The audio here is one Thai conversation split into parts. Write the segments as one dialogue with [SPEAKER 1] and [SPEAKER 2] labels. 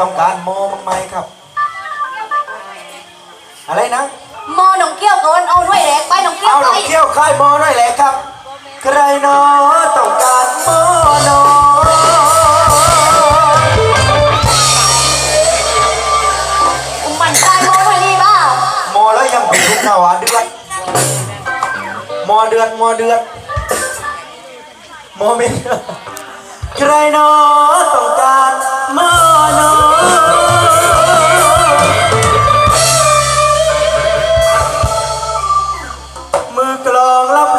[SPEAKER 1] ต้องการโมมั้งไหมครับ อะไรนะ
[SPEAKER 2] มอหนองเกี้ยวก่อนเอาด้วยแหลกไปหนองเกี้ยว
[SPEAKER 1] เอาห
[SPEAKER 2] ไป
[SPEAKER 1] ลงเที่ยวค่ายโมหน่อยแหละครับ ใครเนาะต้องการโมเนาะ
[SPEAKER 2] มันตายมอด้วยนี่บ้า
[SPEAKER 1] โมแล้วยังเป็นทุกข์หนาวาเดือดโมเดือดโมเดือดโมเมนต์ใครเนาะต้อ กลองรับ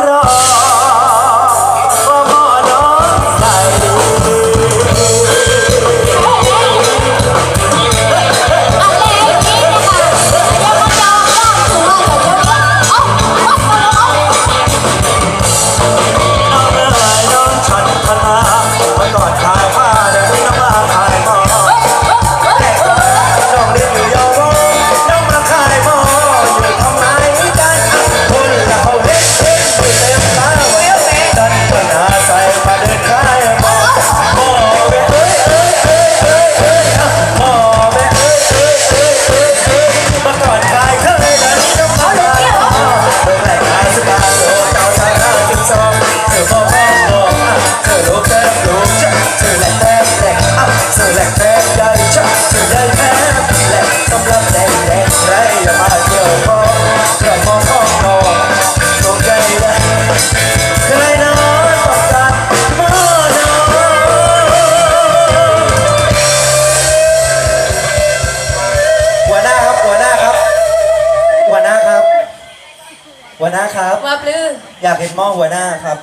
[SPEAKER 1] หั
[SPEAKER 2] ว
[SPEAKER 1] หน้าครับ ว่า
[SPEAKER 2] ปลื้ม
[SPEAKER 1] อยากเห็นหม้อหัวหน้าครับ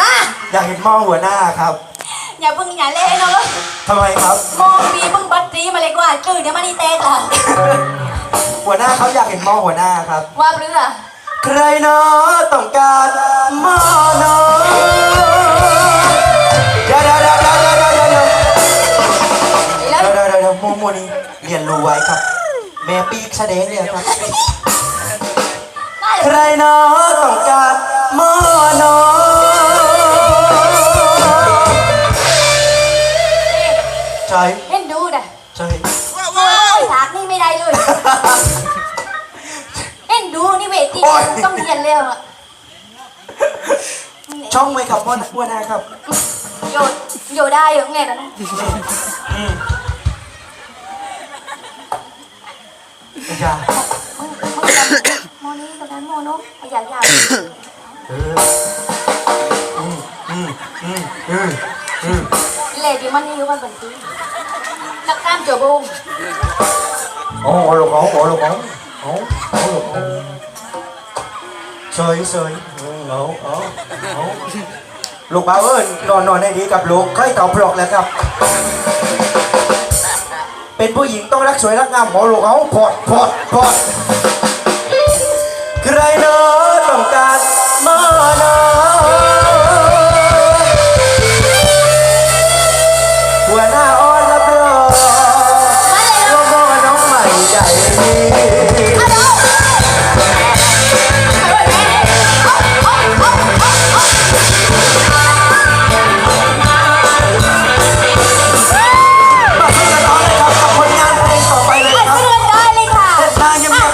[SPEAKER 2] อะ
[SPEAKER 1] อยากเห็นหม้อหัวหน้าครับ
[SPEAKER 2] อย่าเพิ่งอย่าเล่นเนาะ
[SPEAKER 1] ทำไมครับ
[SPEAKER 2] มอปีเพิ่งบัตรตีมาเลยกว่าตื่นเดี๋ยวมาดีเตะค่ะ
[SPEAKER 1] หัวหน้าเขาอยากเห็นหม้อหัวหน้าครับ
[SPEAKER 2] ว่าปลื้ม
[SPEAKER 1] ใครเนาะต้องการหม้อเนาะเดี๋ยวเดี๋ยวเดี๋ยวเดี๋ยวเดี๋ยวเดี๋ยวเดี๋ยว
[SPEAKER 2] แล้ว
[SPEAKER 1] เดี๋ยวเดี๋ยวเดี๋ยวเดี๋ยวโมโมนี่เรียนรู้ไว้ครับ แม่ปีกแสดงเนี่ยครับ ใครเนาะต้องการหม้อเนาะใช่
[SPEAKER 2] เห็นดูนะ
[SPEAKER 1] ใช่
[SPEAKER 2] โอ้ยฉากนี่ไม่ได้เลยเห็นดูนี่เวทีต้องเรียนเร็วอะ
[SPEAKER 1] ช่องไหมครับพ่อหัวหน้าครับ
[SPEAKER 2] โยนโยนได้เหรอไงนะ
[SPEAKER 1] อย่า
[SPEAKER 2] มึงมึงจำโม นี้กับนั้นโมโนอย่าอยา
[SPEAKER 1] เอออืมอืมอืมอืมอืม
[SPEAKER 2] เลดีมันนี่อยู่บ้านบันทีนักกล้ามโจบูม
[SPEAKER 1] โอ้โหลูกเขาโอ้ลูกเขาโอ้โอ้ลูกเขาเฉยเฉยเออเอาเอาเอาลูกบ่าเอ้ยนอนนอนให้ดีกับลูกเคยเต่าปลอกแล้วครับ เป็นผู้หญิงต้องรักสวยรักงามหมอลูกเขาพอดพอดพอด ใครเนาะต้องการ